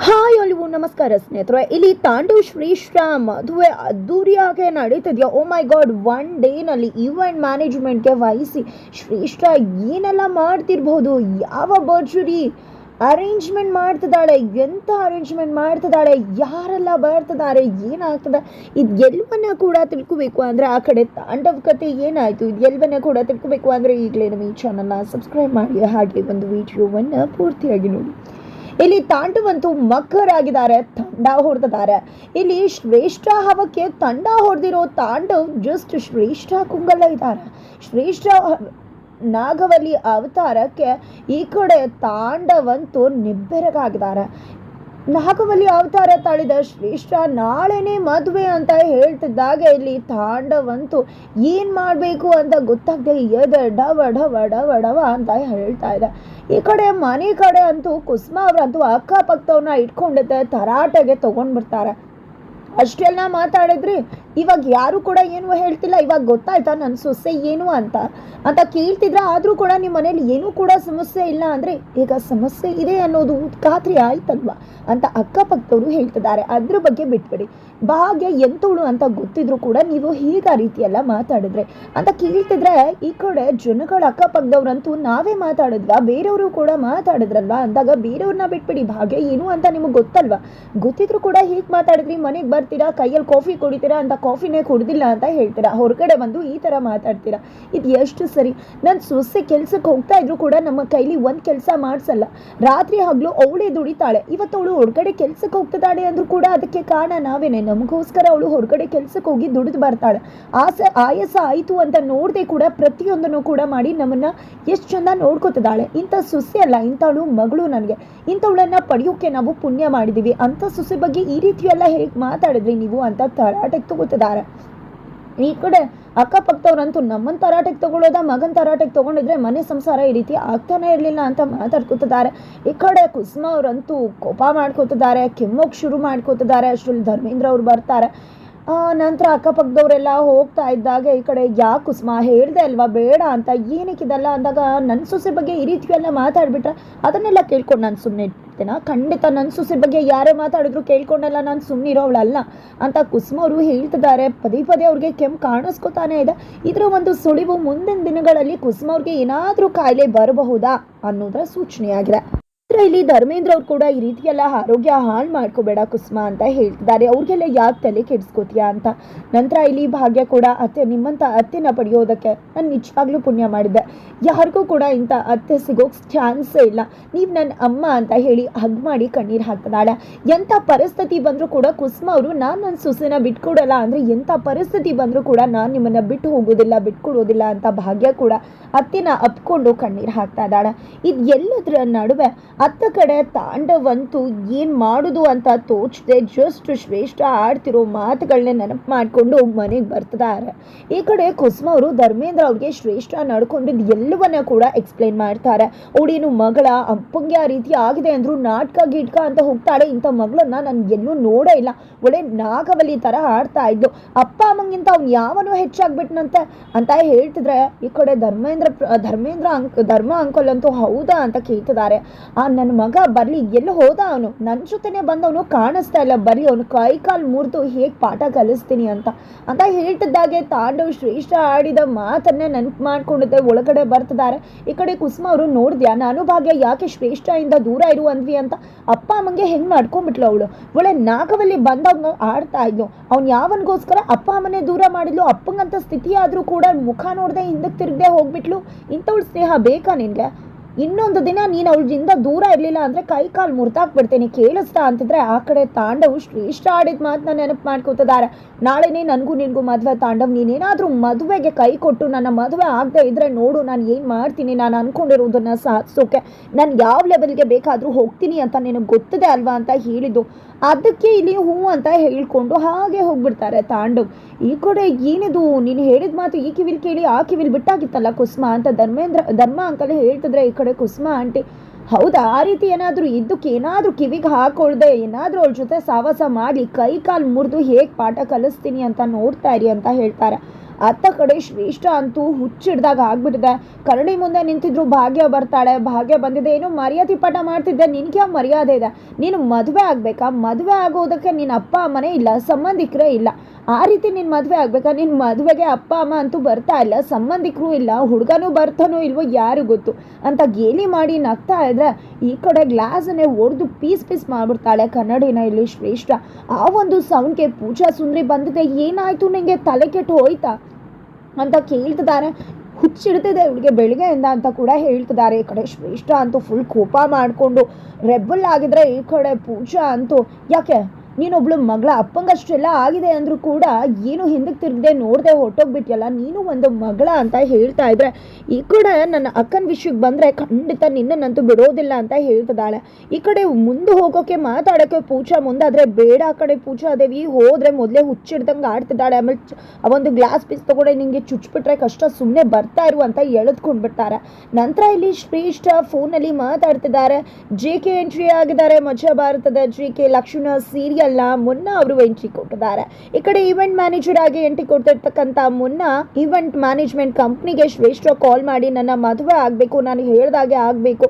Hi ಅಲ್ಲಿವು ನಮಸ್ಕಾರ, ಸ್ನೇಹಿತರೆ. ಇಲ್ಲಿ ತಾಂಡವ್ ಶ್ರೀಶ್ರಾಮ್ ಮದುವೆ ಅದ್ದೂರಿಯಾಗೆ ನಡೀತಿದ್ಯಾ? ಓ ಮೈ ಗಾಡ್ ಒನ್ ಡೇನಲ್ಲಿ ಈವೆಂಟ್ ಮ್ಯಾನೇಜ್ಮೆಂಟ್ಗೆ ವಹಿಸಿ ಶ್ರೀಶ್ರಾ ಏನೆಲ್ಲ ಮಾಡ್ತಿರ್ಬೋದು? ಯಾವ ಭರ್ಜರಿ ಅರೇಂಜ್ಮೆಂಟ್ ಮಾಡ್ತಿದ್ದಾಳೆ? ಎಂಥ ಅರೇಂಜ್ಮೆಂಟ್ ಮಾಡ್ತಿದ್ದಾಳೆ? ಯಾರೆಲ್ಲ ಬರ್ತಿದ್ದಾರೆ? ಏನಾಗ್ತದೆ? ಇದು ಎಲ್ಲವನ್ನ ಕೂಡ ತಿಳ್ಕೋಬೇಕು ಅಂದರೆ ಆ ಕಡೆ ತಾಂಡವ್ ಕತೆ ಏನಾಯಿತು? ಇದು ಎಲ್ಲವನ್ನ ಕೂಡ ತಿಳ್ಕೋಬೇಕು ಅಂದರೆ ಈಗಲೇ ನಮ್ಮ ಈ ಚಾನಲ್ನ ಸಬ್ಸ್ಕ್ರೈಬ್ ಮಾಡಿ. ಹಾಗೆ ಒಂದು ವಿಡಿಯೋವನ್ನು ಪೂರ್ತಿಯಾಗಿ ನೋಡಿ. ಇಲ್ಲಿ ತಾಂಡವಂತು ಮಕ್ಕರಾಗಿದ್ದಾರೆ ತಂಡ ಹೊಡೆದಿದ್ದಾರೆ. ಇಲ್ಲಿ ಶ್ರೇಷ್ಠ ಹವಕ್ಕೆ ತಂಡ ಹೊಡೆದಿರೋ ತಾಂಡವ್ ಜಸ್ಟ್ ಶ್ರೇಷ್ಠ ಕುಂಗಲ್ಲ ಇದ್ದಾರೆ. ಶ್ರೇಷ್ಠ ನಾಗವಲ್ಲಿ ಅವತಾರಕ್ಕೆ ಈ ಕಡೆ ತಾಂಡವಂತೂ ನಿಬ್ಬೆರಗಾಗಿದ್ದಾರೆ. ನಾಗವಲ್ಲಿ ಅವತಾರ ತಾಳಿದ ಶ್ರೇಷ್ಠ ನಾಳೆನೇ ಮದುವೆ ಅಂತ ಹೇಳ್ತಿದ್ದಾಗ ಇಲ್ಲಿ ತಾಂಡವಂತೂ ಏನು ಮಾಡಬೇಕು ಅಂತ ಗೊತ್ತಾಗದೆ ಎದೆ ಡವ ಡವ ಡವ ಡವ ಅಂತ ಹೇಳ್ತಾ ಇದೆ. ಈ ಕಡೆ ಮನೆ ಕಡೆ ಅಂತೂ ಕುಸುಮ ಅವರಂತೂ ಅಕ್ಕಪಕ್ಕದವ್ರನ್ನ ಇಟ್ಕೊಂಡಿದ್ದೆ ತರಾಟೆಗೆ ತಗೊಂಡ್ ಬರ್ತಾರೆ ಅಷ್ಟೆಲ್ಲ ಮಾತಾಡಿದ್ರಿ ಇವಾಗ ಯಾರು ಕೂಡ ಏನು ಹೇಳ್ತಿಲ್ಲ, ಇವಾಗ ಗೊತ್ತಾಯ್ತಾ ನನ್ನ ಸೊಸೆ ಏನು ಅಂತ? ಅಂತ ಕೇಳ್ತಿದ್ರೆ ಆದರೂ ಕೂಡ ನಿಮ್ಮ ಮನೇಲಿ ಏನೂ ಕೂಡ ಸಮಸ್ಯೆ ಇಲ್ಲ ಅಂದರೆ ಈಗ ಸಮಸ್ಯೆ ಇದೆ ಅನ್ನೋದು ಖಾತ್ರಿ ಆಯ್ತಲ್ವಾ? ಅಂತ ಅಕ್ಕಪಕ್ಕದವರು ಹೇಳ್ತಿದ್ದಾರೆ. ಅದ್ರ ಬಗ್ಗೆ ಬಿಟ್ಬಿಡಿ. ಭಾಗ್ಯ ಎಂತವಳು ಅಂತ ಗೊತ್ತಿದ್ರು ಕೂಡ ನೀವು ಹೀಗ ರೀತಿಯೆಲ್ಲ ಮಾತಾಡಿದ್ರೆ ಅಂತ ಕೇಳ್ತಿದ್ರೆ ಈ ಕಡೆ ಜನಗಳ ಅಕ್ಕಪಕ್ಕದವ್ರಂತೂ ನಾವೇ ಮಾತಾಡಿದ್ವಾ? ಬೇರೆಯವರು ಕೂಡ ಮಾತಾಡಿದ್ರಲ್ವಾ? ಅಂದಾಗ ಬೇರೆಯವ್ರನ್ನ ಬಿಟ್ಬಿಡಿ. ಭಾಗ್ಯ ಏನು ಅಂತ ನಿಮಗೆ ಗೊತ್ತಲ್ವಾ? ಗೊತ್ತಿದ್ರು ಕೂಡ ಹೀಗೆ ಮಾತಾಡಿದ್ರಿ, ಮನೆಗೆ ಬರ್ತೀರಾ ಕೈಯಲ್ಲಿ ಕಾಫಿ ಕುಡಿತೀರಾ ಅಂತ ಕಾಫಿನೇ ಕುಡ್ದಿಲ್ಲ ಅಂತ ಹೇಳ್ತೀರಾ? ಹೊರಗಡೆ ಬಂದು ಈ ಥರ ಮಾತಾಡ್ತೀರಾ? ಇದು ಎಷ್ಟು ಸರಿ? ನನ್ನ ಸೊಸೆ ಕೆಲಸಕ್ಕೆ ಹೋಗ್ತಾ ಇದ್ರು ಕೂಡ ನಮ್ಮ ಕೈಲಿ ಒಂದು ಕೆಲಸ ಮಾಡಿಸಲ್ಲ. ರಾತ್ರಿ ಹಗಲು ಅವಳೇ ದುಡಿತಾಳೆ. ಇವತ್ತು ಅವಳು ಹೊರಗಡೆ ಕೆಲಸಕ್ಕೆ ಹೋಗ್ತಿದ್ದಾಳೆ ಅಂದ್ರೂ ಕೂಡ ಅದಕ್ಕೆ ಕಾರಣ ನಾವೇನೆ. ನಮಗೋಸ್ಕರ ಅವಳು ಹೊರಗಡೆ ಕೆಲಸಕ್ಕೆ ಹೋಗಿ ದುಡಿದು ಬರ್ತಾಳೆ. ಆಸ ಆಯಾಸ ಆಯಿತು ಅಂತ ನೋಡದೆ ಕೂಡ ಪ್ರತಿಯೊಂದನ್ನು ಕೂಡ ಮಾಡಿ ನಮ್ಮನ್ನ ಎಷ್ಟು ಚಂದ ನೋಡ್ಕೊತಿದ್ದಾಳೆ. ಇಂಥ ಸೊಸೆ ಅಲ್ಲ, ಇಂಥವಳು ಮಗಳು ನನಗೆ. ಇಂಥವಳನ್ನ ಪಡೆಯೋಕೆ ನಾವು ಪುಣ್ಯ ಮಾಡಿದೀವಿ. ಅಂಥ ಸೊಸೆ ಬಗ್ಗೆ ಈ ರೀತಿಯೆಲ್ಲ ಹೇಗೆ ಹೇಗೆ ಮಾತಾಡಿದ್ರಿ ನೀವು ಅಂತ ತರಾಟೆಗೆ ತಗೋತಿದ್ದಾರೆ. ಈ ಕಡೆ ಅಕ್ಕಪಕ್ಕದವ್ರಂತೂ ನಮ್ಮನ್ನ ತರಾಟೆಗೆ ತಗೊಳ್ಳೋದ, ಮಗನ್ ತರಾಟೆಗೆ ತಗೊಂಡಿದ್ರೆ ಮನೆ ಸಂಸಾರ ಈ ರೀತಿ ಆಗ್ತಾನೆ ಇರಲಿಲ್ಲ ಅಂತ ಮಾತಾಡ್ಕೊತಿದ್ದಾರೆ. ಈ ಕಡೆ ಕುಸುಮ ಅವರಂತೂ ಕೋಪ ಮಾಡ್ಕೋತಿದ್ದಾರೆ, ಕೆಮ್ಮೋಕ್ ಶುರು ಮಾಡ್ಕೋತಿದ್ದಾರೆ. ಅಷ್ಟರಲ್ಲಿ ಧರ್ಮೇಂದ್ರ ಅವ್ರು ಬರ್ತಾರೆ. ನಂತರ ಅಕ್ಕಪಕ್ಕದವರೆಲ್ಲ ಹೋಗ್ತಾ ಇದ್ದಾಗ ಈ ಕಡೆ ಯಾ ಕುಸುಮ ಹೇಳ್ದೆ ಅಲ್ವಾ, ಬೇಡ ಅಂತ ಏನಕ್ಕಿದಲ್ಲ ಅಂದಾಗ ನನ್ನ ಸೊಸೆ ಬಗ್ಗೆ ಈ ರೀತಿ ಎಲ್ಲ ಮಾತಾಡ್ಬಿಟ್ರೆ, ಅದನ್ನೆಲ್ಲ ಕೇಳ್ಕೊಂಡು ನಾನು ಸುಮ್ಮನೆ ಇರ್ತೇನೆ ಖಂಡಿತ ನನ್ನ ಸೊಸೆ ಬಗ್ಗೆ ಯಾರೇ ಮಾತಾಡಿದ್ರು ಕೇಳ್ಕೊಂಡೆಲ್ಲ ನಾನು ಸುಮ್ಮನಿರೋವಳಲ್ಲ ಅಂತ ಕುಸುಮ ಅವರು ಹೇಳ್ತಿದ್ದಾರೆ. ಪದೇ ಪದೇ ಅವ್ರಿಗೆ ಕೆಮ್ಮು ಕಾಣಿಸ್ಕೊತಾನೆ ಇದೆ. ಇದರ ಒಂದು ಸುಳಿವು ಮುಂದಿನ ದಿನಗಳಲ್ಲಿ ಕುಸುಮ ಅವ್ರಿಗೆ ಏನಾದರೂ ಕಾಯಿಲೆ ಬರಬಹುದಾ ಅನ್ನೋದರ ಸೂಚನೆಯಾಗಿದೆ. ಇಲ್ಲಿ ಧರ್ಮೇಂದ್ರ ಅವ್ರು ಕೂಡ ಈ ರೀತಿ ಆರೋಗ್ಯ ಹಾಳು ಮಾಡ್ಕೋಬೇಡ ಕುಸುಮ ಅಂತ ಹೇಳ್ತಿದ್ದಾರೆ. ಅವ್ರಿಗೆಲ್ಲ ಯಾಕೆ ತಲೆ ಕೆಡಿಸ್ಕೋತೀಯಾ ಅಂತ. ನಂತರ ಇಲ್ಲಿ ಭಾಗ್ಯ ಕೂಡ ಅತ್ತೆ ನಿಮ್ಮಂಥ ಅತ್ತೆನ ಪಡೆಯೋದಕ್ಕೆ ನಾನು ನಿಜವಾಗ್ಲೂ ಪುಣ್ಯ ಮಾಡಿದ್ದೆ. ಯಾರಿಗೂ ಕೂಡ ಇಂಥ ಅತ್ತೆ ಸಿಗೋಕ್ ಚಾನ್ಸೇ ಇಲ್ಲ. ನೀವು ನನ್ನ ಅಮ್ಮ ಅಂತ ಹೇಳಿ ಹಗ್ ಮಾಡಿ ಕಣ್ಣೀರು ಹಾಕ್ತದಾಳೆ ಎಂಥ ಪರಿಸ್ಥಿತಿ ಬಂದರೂ ಕೂಡ ಕುಸುಮ ಅವರು ನಾನು ನನ್ನ ಸೊಸೆನ ಬಿಟ್ಕೊಡಲ್ಲ ಅಂದರೆ ಎಂಥ ಪರಿಸ್ಥಿತಿ ಬಂದರೂ ಕೂಡ ನಾನು ನಿಮ್ಮನ್ನು ಬಿಟ್ಟು ಹೋಗೋದಿಲ್ಲ, ಬಿಟ್ಕೊಡೋದಿಲ್ಲ ಅಂತ ಭಾಗ್ಯ ಕೂಡ ಅತ್ತೆನ ಅಪ್ಕೊಂಡು ಕಣ್ಣೀರು ಹಾಕ್ತಾ ಇದ್ದಾಳೆ. ಇದು ಎಲ್ಲದರ ನಡುವೆ ಅತ್ತ ಕಡೆ ತಾಂಡವಂತೂ ಏನು ಮಾಡೋದು ಅಂತ ತೋಚದೆ ಜಸ್ಟ್ ಶ್ರೇಷ್ಠ ಆಡ್ತಿರೋ ಮಾತುಗಳನ್ನೇ ನೆನಪು ಮಾಡಿಕೊಂಡು ಮನೆಗೆ ಬರ್ತಿದ್ದಾರೆ ಈ ಕಡೆ ಕುಸುಮ ಅವರು ಧರ್ಮೇಂದ್ರ ಅವ್ರಿಗೆ ಶ್ರೇಷ್ಠ ನಡ್ಕೊಂಡಿದ್ದು ಎಲ್ಲವನ್ನ ಕೂಡ ಎಕ್ಸ್ಪ್ಲೈನ್ ಮಾಡ್ತಾರೆ. ಅವಳೇನು ಮಗಳ ಅಪ್ಪಂಗೆ ಆ ರೀತಿ ಆಗಿದೆ ಅಂದ್ರು ನಾಟಕ ಗೀಟ್ಕ ಅಂತ ಹೋಗ್ತಾಳೆ, ಇಂಥ ಮಗಳನ್ನ ನಾನು ಎಲ್ಲೂ ನೋಡೇ ಇಲ್ಲ. ಒಳ್ಳೆ ನಾಗವಲಿ ಥರ ಆಡ್ತಾ ಇದ್ದು ಅಪ್ಪ ಅಮ್ಮಂಗಿಂತ ಅವ್ನು ಯಾವನು ಹೆಚ್ಚಾಗ್ಬಿಟ್ನಂತೆ ಅಂತ ಹೇಳ್ತಿದ್ರೆ ಈ ಕಡೆ ಧರ್ಮೇಂದ್ರ ಧರ್ಮೇಂದ್ರ ಅಂಕ್, ಧರ್ಮ ಅಂಕಲ್ ಅಂತೂ ಹೌದಾ ಅಂತ ಕೇಳ್ತಿದ್ದಾರೆ ಆ ನನ್ನ ಮಗ ಬರಲಿ, ಎಲ್ಲಿ ಹೋದ ಅವನು. ನನ್ನ ಜೊತೆನೆ ಬಂದವನು, ಕಾಣಿಸ್ತಾ ಇಲ್ಲ. ಬರೀ ಅವನು ಕೈ ಕಾಲು ಮುರಿದು ಹೇಗೆ ಪಾಠ ಕಲಿಸ್ತೀನಿ ಅಂತ. ಅಂತ ಹೇಳ್ತಿದ್ದಾಗೆ ತಾಂಡವ್ ಶ್ರೇಷ್ಠ ಆಡಿದ ಮಾತನ್ನೇ ನೆನಪು ಮಾಡ್ಕೊಂಡಿದ್ದೆ ಒಳಗಡೆ ಬರ್ತಿದ್ದಾರೆ. ಈ ಕಡೆ ಕುಸುಮ ಅವರು ನೋಡಿದ್ಯಾ? ನಾನು ಭಾಗ್ಯ, ಯಾಕೆ ಶ್ರೇಷ್ಠ ಇಂದ ದೂರ ಇರು ಅಂದ್ವಿ ಅಂತ. ಅಪ್ಪ ಅಮ್ಮಂಗೆ ಹೆಂಗ್ ಮಾಡ್ಕೊಂಡ್ಬಿಟ್ಲು ಅವಳು? ಒಳ್ಳೆ ನಾಗವಲ್ಲಿ ಬಂದವನು ಆಡ್ತಾ ಇದ್ಲು. ಅವ್ನು ಯಾವನಿಗೋಸ್ಕರ ಅಪ್ಪ ಅಮ್ಮನೇ ದೂರ ಮಾಡಿದ್ಲು? ಅಪ್ಪಂಗಂತ ಸ್ಥಿತಿ ಆದ್ರೂ ಕೂಡ ಮುಖ ನೋಡದೆ ಹಿಂದಕ್ಕೆ ತಿರುಗದೆ ಹೋಗ್ಬಿಟ್ಲು? ಇಂಥವಳು ಸ್ನೇಹ ಬೇಕಾ ನಿನ್ಗೆ? ಇನ್ನೊಂದು ದಿನ ನೀನು ಅವಳಿಂದ ದೂರ ಇರಲಿಲ್ಲ ಅಂದರೆ ಕೈ ಕಾಲು ಮುರ್ತಾಕ್ಬಿಡ್ತೇನೆ ಕೇಳಿಸ್ತಾ ಅಂತಿದ್ರೆ ಆ ಕಡೆ ತಾಂಡವ್ ಶ್ರೇಷ್ಠ ಆಡಿದ ಮಾತನ್ನ ನೆನಪು ಮಾಡ್ಕೋತಿದ್ದಾರೆ. ನಾಳೆನೇ ನನಗೂ ನಿನಗೂ ಮದುವೆ ತಾಂಡವ್, ನೀನೇನಾದರೂ ಮದುವೆಗೆ ಕೈ ಕೊಟ್ಟು ನನ್ನ ಮದುವೆ ಆಗದೆ ಇದ್ರೆ ನೋಡು, ನಾನು ಏನು ಮಾಡ್ತೀನಿ? ನಾನು ಅನ್ಕೊಂಡಿರೋದನ್ನ ಸಾಧಿಸೋಕೆ. ನಾನು ಯಾವ ಲೆವೆಲ್ಗೆ ಬೇಕಾದರೂ ಹೋಗ್ತೀನಿ ಅಂತ ನಿನಗೆ ಗೊತ್ತಿದೆ ಅಲ್ವಾ ಅಂತ ಹೇಳಿದ್ದು. ಅದಕ್ಕೆ ಇಲ್ಲಿ ಹೂ ಅಂತ ಹೇಳ್ಕೊಂಡು ಹಾಗೆ ಹೋಗ್ಬಿಡ್ತಾರೆ ತಾಂಡವ್. ಈ ಕಡೆ ಏನಿದು? ನೀನು ಹೇಳಿದ ಮಾತು ಈ ಕಿವಿಲ್ ಕೇಳಿ ಆ ಕಿವಿಲ್ ಬಿಟ್ಟಾಗಿತ್ತಲ್ಲ ಕುಸ್ಮಾ ಅಂತ ಧರ್ಮೇಂದ್ರ, ಧರ್ಮ ಅಂಕಲ್ ಹೇಳ್ತಿದ್ರೆ ಈ ಕಡೆ ಕುಸುಮ ಆಂಟಿ, ಹೌದಾ? ಆ ರೀತಿ ಏನಾದರೂ ಇದ್ದಕ್ಕೆ, ಏನಾದರೂ ಕಿವಿಗೆ ಹಾಕೊಳ್ದೆ, ಏನಾದರೂ ಅವ್ಳ ಜೊತೆ ಸಾವಾಸ ಮಾಡಿ ಕೈ ಕಾಲು ಮುರಿದು ಹೇಗೆ ಪಾಠ ಕಲಿಸ್ತೀನಿ ಅಂತ ನೋಡ್ತಾ ಇರಿ ಅಂತ ಹೇಳ್ತಾರೆ. ಅತ್ತ ಕಡೆ ಶ್ರೇಷ್ಠ ಅಂತೂ ಹುಚ್ಚಿಡ್ದಾಗ ಆಗ್ಬಿಟ್ಟಿದೆ. ಕರಡಿ ಮುಂದೆ ನಿಂತಿದ್ರು ಭಾಗ್ಯ ಬರ್ತಾಳೆ, ಭಾಗ್ಯ ಬಂದಿದೆ. ಏನು ಮರ್ಯಾದೆ ಪಾಠ ಮಾಡ್ತಿದ್ದೆ? ನಿನ್ಗೆ ಯಾವ ಮರ್ಯಾದೆ ಇದೆ? ನೀನು ಮದುವೆ ಆಗ್ಬೇಕಾ? ಮದುವೆ ಆಗೋದಕ್ಕೆ ನಿನ್ನ ಅಪ್ಪ ಅಮ್ಮನೇ ಇಲ್ಲ, ಸಂಬಂಧಿಕರೇ ಇಲ್ಲ. ಆ ರೀತಿ ನಿನ್ನ ಮದುವೆ ಆಗ್ಬೇಕಾ? ನಿನ್ನ ಮದುವೆಗೆ ಅಪ್ಪ, ಅಮ್ಮ ಅಂತೂ ಬರ್ತಾ ಇಲ್ಲ. ಸಂಬಂಧಿಕರು ಇಲ್ಲ, ಹುಡುಗನೂ ಬರ್ತಾನೋ ಇಲ್ವೋ ಯಾರು ಗೊತ್ತು. ಅಂತ ಗೇಲಿ ಮಾಡಿ ನಗ್ತಾ ಇದ್ರೆ ಈ ಕಡೆ ಗ್ಲಾಸನ್ನೇ ಒಡೆದು ಪೀಸ್ ಪೀಸ್ ಮಾಡಿಬಿಡ್ತಾಳೆ ಕನ್ನಡಿನ ಇಲ್ಲಿ ಶ್ರೇಷ್ಠ. ಆ ಒಂದು ಸೌಂಡ್ಗೆ ಪೂಜಾ ಸುಂದ್ರಿ ಬಂದಿದೆ. ಏನಾಯಿತು ನಿಂಗೆ? ತಲೆ ಕೆಟ್ಟು ಹೋಯ್ತಾ? ಅಂತ ಕೇಳ್ತಿದ್ದಾರೆ. ಹುಚ್ಚಿಡ್ತಿದೆ ಇವಳಿಗೆ ಬೆಳಿಗ್ಗೆಯಿಂದ ಅಂತ ಕೂಡ ಹೇಳ್ತಿದ್ದಾರೆ. ಈ ಕಡೆ ಶ್ರೇಷ್ಠ ಅಂತೂ ಫುಲ್ ಕೋಪ ಮಾಡಿಕೊಂಡು ರೆಬ್ಬಲ್ ಆಗಿದ್ರೆ ಈ ಕಡೆ ಪೂಜಾ ಅಂತೂ ಯಾಕೆ ನೀನೊಬ್ಳು ಮಗಳ, ಅಪ್ಪಂಗಷ್ಟೆಲ್ಲ ಆಗಿದೆ ಅಂದರೂ ಕೂಡ ಏನು ಹಿಂದಕ್ಕೆ ತಿರುಗದೆ ನೋಡದೆ ಹೊಟ್ಟೋಗ್ಬಿಟ್ಯಲ್ಲ ನೀನು ಒಂದು ಮಗಳ ಅಂತ ಹೇಳ್ತಾ ಇದ್ರೆ, ಈ ಕಡೆ ನನ್ನ ಅಕ್ಕನ ವಿಷಯಕ್ಕೆ ಬಂದರೆ ಖಂಡಿತ ನಿನ್ನನ್ನಂತೂ ಬಿಡೋದಿಲ್ಲ ಅಂತ ಹೇಳ್ತಿದ್ದಾಳೆ ಈ ಕಡೆ ಮುಂದೆ ಹೋಗೋಕೆ ಮಾತಾಡೋಕ್ಕೆ ಪೂಜಾ ಮುಂದಾದರೆ ಬೇಡ, ಆ ಕಡೆ ಪೂಜಾ ದೇವಿ ಹೋದರೆ ಮೊದಲೇ ಹುಚ್ಚಿಡ್ದಂಗೆ ಆಡ್ತಿದ್ದಾಳೆ. ಆಮೇಲೆ ಆ ಒಂದು ಗ್ಲಾಸ್ ಪೀಸ್ ತಗೊಂಡೆ ನಿಂಗೆ ಚುಚ್ಚಿಬಿಟ್ರೆ ಕಷ್ಟ ಸುಮ್ಮನೆ ಬರ್ತಾ ಇರು ಅಂತ ಎಳೆದ್ಕೊಂಡ್ಬಿಡ್ತಾರೆ. ನಂತರ ಇಲ್ಲಿ ಶ್ರೇಷ್ಠ ಫೋನಲ್ಲಿ ಮಾತಾಡ್ತಿದ್ದಾರೆ. ಜೆ ಕೆ ಎಂಟ್ರಿ ಆಗಿದ್ದಾರೆ ಮಜಾ ಭಾರತದ ಜಿ ಕೆ ಲಕ್ಷ್ಮಣ ಸೀರಿಯಲ್ನ ಮುನ್ನ ಅವರು ಎಂಟ್ರಿ ಕೊಟ್ಟಿದ್ದಾರೆ. ಈ ಕಡೆ ಈವೆಂಟ್ ಮ್ಯಾನೇಜರ್ ಆಗಿ ಎಂಟ್ರಿ ಕೊಡ್ತಿರ್ತಕ್ಕಂಥ ಮುನ್ನ ಈವೆಂಟ್ ಮ್ಯಾನೇಜ್ಮೆಂಟ್ ಕಂಪ್ನಿಗೆ ಶ್ರೇಷ್ಠ ಕಾಲ್ ಮಾಡಿ, ನನ್ನ ಮದುವೆ ಆಗಬೇಕು, ನಾನು ಹೇಳ್ದಾಗೆ ಆಗಬೇಕು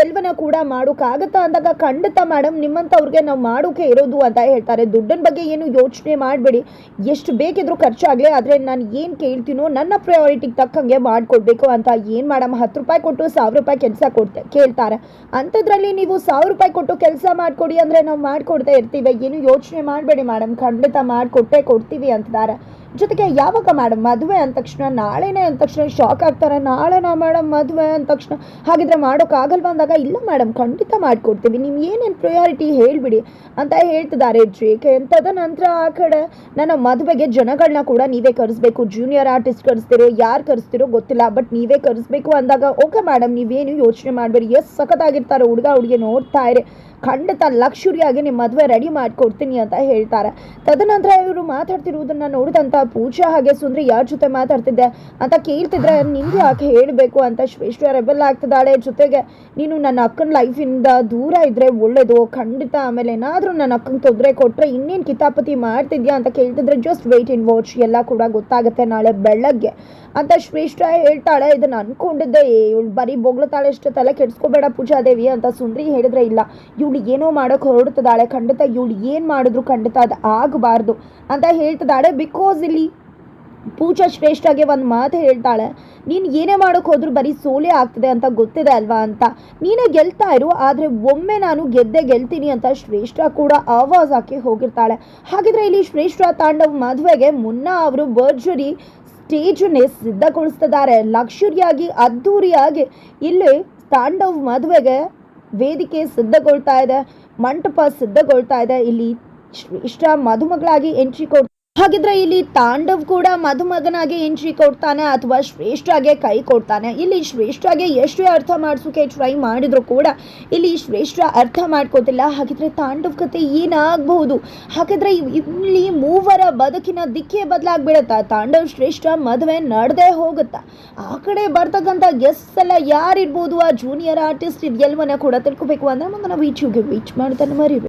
ಎಲ್ವನ ಕೂಡ ಮಾಡೋಕ್ಕಾಗತ್ತಾ ಅಂದಾಗ ಖಂಡಿತ ಮೇಡಮ್ ನಿಮ್ಮಂಥವ್ರಿಗೆ ನಾವು ಮಾಡೋಕೆ ಇರೋದು ಅಂತ ಹೇಳ್ತಾರೆ. ದುಡ್ಡಿನ ಬಗ್ಗೆ ಏನು ಯೋಚನೆ ಮಾಡಬೇಡಿ. ಎಷ್ಟು ಬೇಕಿದ್ರೂ ಖರ್ಚಾಗಲಿ ಆದರೆ ನಾನು ಏನು ಕೇಳ್ತೀನೋ ನನ್ನ ಪ್ರಯಾರಿಟಿಗೆ ತಕ್ಕಂಗೆ ಮಾಡಿಕೊಡ್ಬೇಕು ಅಂತ ಏನು ಮೇಡಮ್ ಹತ್ತು ರೂಪಾಯಿ ಕೊಟ್ಟು ಸಾವಿರ ರೂಪಾಯಿ ಕೆಲಸ ಕೊಡ್ತೆ, ಕೇಳ್ತಾರೆ. ಅಂಥದ್ರಲ್ಲಿ ನೀವು ಸಾವಿರ ರೂಪಾಯಿ ಕೊಟ್ಟು ಕೆಲಸ ಮಾಡಿಕೊಡಿ ಅಂದರೆ ನಾವು ಮಾಡಿಕೊಡ್ತಾ ಇರ್ತೀವಿ. ಏನು ಯೋಚನೆ ಮಾಡಬೇಡಿ ಮೇಡಮ್ ಖಂಡಿತ ಮಾಡಿಕೊಟ್ಟೆ ಕೊಡ್ತೀವಿ ಅಂತಿದ್ದಾರೆ. ಜೊತೆಗೆ ಯಾವಾಗ ಮೇಡಮ್ ಮದುವೆ ಅಂದ ತಕ್ಷಣ, ನಾಳೆನೇ ಅಂದ ತಕ್ಷಣ ಶಾಕ್ ಆಗ್ತಾರೆ. ನಾಳೆನಾ ಮೇಡಮ್ ಮದುವೆ ಅಂದ ತಕ್ಷಣ. ಹಾಗಿದ್ರೆ ಮಾಡೋಕ್ಕಾಗಲ್ವ ಅಂದಾಗ, ಇಲ್ಲ ಮೇಡಮ್ ಖಂಡಿತ ಮಾಡಿಕೊಡ್ತೀವಿ. ನಿಮ್ಗೆ ಏನೇನು ಪ್ರಯಾರಿಟಿ ಹೇಳಿಬಿಡಿ ಅಂತ ಹೇಳ್ತಿದ್ದಾರೆ ಜೇಕೆ ಕೆ ತದನಂತರ ಆ ಕಡೆ ನನ್ನ ಮದುವೆಗೆ ಜನಗಳನ್ನ ಕೂಡ ನೀವೇ ಕರೆಸ್ಬೇಕು. ಜೂನಿಯರ್ ಆರ್ಟಿಸ್ಟ್ ಕರೆಸ್ತಿರೋ, ಯಾರು ಕರೆಸ್ತಿರೋ ಗೊತ್ತಿಲ್ಲ. ಬಟ್ ನೀವೇ ಕರೆಸ್ಬೇಕು ಅಂದಾಗ, ಓಕೆ ಮೇಡಮ್ ನೀವೇನು ಯೋಚನೆ ಮಾಡಬೇಡಿ. ಎಷ್ಟು ಸಖತ್ತಾಗಿರ್ತಾರೆ. ಹುಡುಗ ಹುಡುಗಿ ನೋಡ್ತಾ ಇರಿ. ಖಂಡಿತ ಲಕ್ಷುರಿಯಾಗಿ ನಿಮ್ಮ ಮದುವೆ ರೆಡಿ ಮಾಡಿಕೊಡ್ತೀನಿ ಅಂತ ಹೇಳ್ತಾರೆ. ತದನಂತರ ಇವರು ಮಾತಾಡ್ತಿರುವುದನ್ನು ನೋಡಿದಂಥ ಪೂಜಾ ಹಾಗೆ ಸುಂದ್ರಿ ಯಾರ ಜೊತೆ ಮಾತಾಡ್ತಿದ್ದೆ ಅಂತ ಕೇಳ್ತಿದ್ರೆ ನಿನ್ಗೆ ಯಾಕೆ ಹೇಳಬೇಕು ಅಂತ ಶ್ರೇಷ್ಠ ರೆಬೆಲ್ ಆಗ್ತದಾಳೆ ಜೊತೆಗೆ. ನೀನು ನನ್ನ ಅಕ್ಕನ ಲೈಫಿಂದ ದೂರ ಇದ್ರೆ ಒಳ್ಳೇದು. ಖಂಡಿತ ಆಮೇಲೆ ಏನಾದರೂ ನನ್ನ ಅಕ್ಕನ್ ತೊಂದರೆ ಕೊಟ್ಟರೆ ಇನ್ನೇನು ಕಿತಾಪತಿ ಮಾಡ್ತಿದ್ಯಾ ಅಂತ ಕೇಳ್ತಿದ್ರೆ ಜಸ್ಟ್ ವೆಯ್ಟ್ ಇನ್ ವಾಚ್ ಎಲ್ಲ ಕೂಡ ಗೊತ್ತಾಗುತ್ತೆ ನಾಳೆ ಬೆಳಗ್ಗೆ ಅಂತ ಶ್ರೇಷ್ಠ ಹೇಳ್ತಾಳೆ. ಇದನ್ನ ಅನ್ಕೊಂಡಿದ್ದೆ. ಇವಳು ಬರೀ ಬೊಗ್ಳತಾಳೆ ಅಷ್ಟು. ತಲೆ ಕೆಡ್ಸ್ಕೋಬೇಡ ಪೂಜಾದೇವಿ ಅಂತ ಸುಂದ್ರಿ ಹೇಳಿದ್ರೆ ಇಲ್ಲ. ಇವಳು ಏನೋ ಮಾಡೋಕೆ ಹೊರಡ್ತದಾಳೆ ಖಂಡಿತ ಇವಳು ಏನು ಮಾಡಿದ್ರು ಖಂಡಿತ ಅದು ಆಗಬಾರ್ದು ಅಂತ ಹೇಳ್ತದಾಳೆ ಬಿಕಾಸ್ ಪೂಜಾ ಶ್ರೇಷ್ಠಗೆ ಒಂದು ಮಾತು ಹೇಳ್ತಾಳೆ, ನೀನು ಏನೇ ಮಾಡೋಕೆ ಹೋದ್ರೂ ಬರೀ ಸೋಲೆ ಆಗ್ತದೆ ಅಂತ ಗೊತ್ತಿದೆ ಅಲ್ವಾ ಅಂತ. ನೀನೇ ಗೆಲ್ತಾ ಇರು, ಆದರೆ ಒಮ್ಮೆ ನಾನು ಗೆದ್ದೆ ಗೆಲ್ತೀನಿ ಅಂತ ಶ್ರೇಷ್ಠ ಕೂಡ ಆವಾಜ್ ಹಾಕಿ ಹೋಗಿರ್ತಾಳೆ. ಹಾಗಿದ್ರೆ ಇಲ್ಲಿ ಶ್ರೇಷ್ಠ ತಾಂಡವ್ ಮದುವೆಗೆ ಮುನ್ನ ಅವರು ಬರ್ಜರಿ ಸ್ಟೇಜನ್ನೇ ಸಿದ್ಧಗೊಳಿಸ್ತಿದ್ದಾರೆ. ಲಕ್ಷುರಿಯಾಗಿ, ಅದ್ಧೂರಿಯಾಗಿ ಇಲ್ಲಿ ತಾಂಡವ್ ಮದುವೆಗೆ ವೇದಿಕೆ ಸಿದ್ಧಗೊಳ್ತಾ ಇದೆ, ಮಂಟಪ ಸಿದ್ಧಗೊಳ್ತಾ ಇದೆ. ಇಲ್ಲಿ ಶ್ರೇಷ್ಠ ಮದುಮಗಳಾಗಿ ಎಂಟ್ರಿ ಕೊಡ್ ಹಾಗಿದ್ರೆ ಇಲ್ಲಿ ತಾಂಡವ್ ಕೂಡ ಮದುಮಗನಾಗಿ ಎಂಟ್ರಿ ಕೊಡ್ತಾನೆ ಅಥವಾ ಶ್ರೇಷ್ಠಗೆ ಕೈ ಕೊಡ್ತಾನೆ. ಇಲ್ಲಿ ಶ್ರೇಷ್ಠಗೆ ಎಷ್ಟೇ ಅರ್ಥ ಮಾಡಿಸೋಕೆ ಟ್ರೈ ಮಾಡಿದ್ರು ಕೂಡ ಇಲ್ಲಿ ಶ್ರೇಷ್ಠ ಅರ್ಥ ಮಾಡ್ಕೋತಿಲ್ಲ. ಹಾಗಿದ್ರೆ ತಾಂಡವ್ ಕತೆ ಏನಾಗಬಹುದು? ಹಾಗಿದ್ರೆ ಇಲ್ಲಿ ಮೂವರ ಬದುಕಿನ ದಿಕ್ಕೇ ಬದಲಾಗ್ಬಿಡತ್ತಾ. ತಾಂಡವ್ ಶ್ರೇಷ್ಠ ಮದುವೆ ನಡೆದೇ ಹೋಗುತ್ತಾ. ಆ ಕಡೆ ಬರ್ತಕ್ಕಂಥ ಗೆಸ್ಟ್ ಎಲ್ಲ ಯಾರಿರ್ಬೋದು? ಆ ಜೂನಿಯರ್ ಆರ್ಟಿಸ್ಟ್ ಇದೆಲ್ಲವನ್ನ ಕೂಡ ತಿಳ್ಕೊಬೇಕು. ಅಂದ್ರೆ ಮುಂದೆ ನಾವು ವೀಚ್ ಮಾಡ್ತಾನೆ ಮರಿಬೇಕು.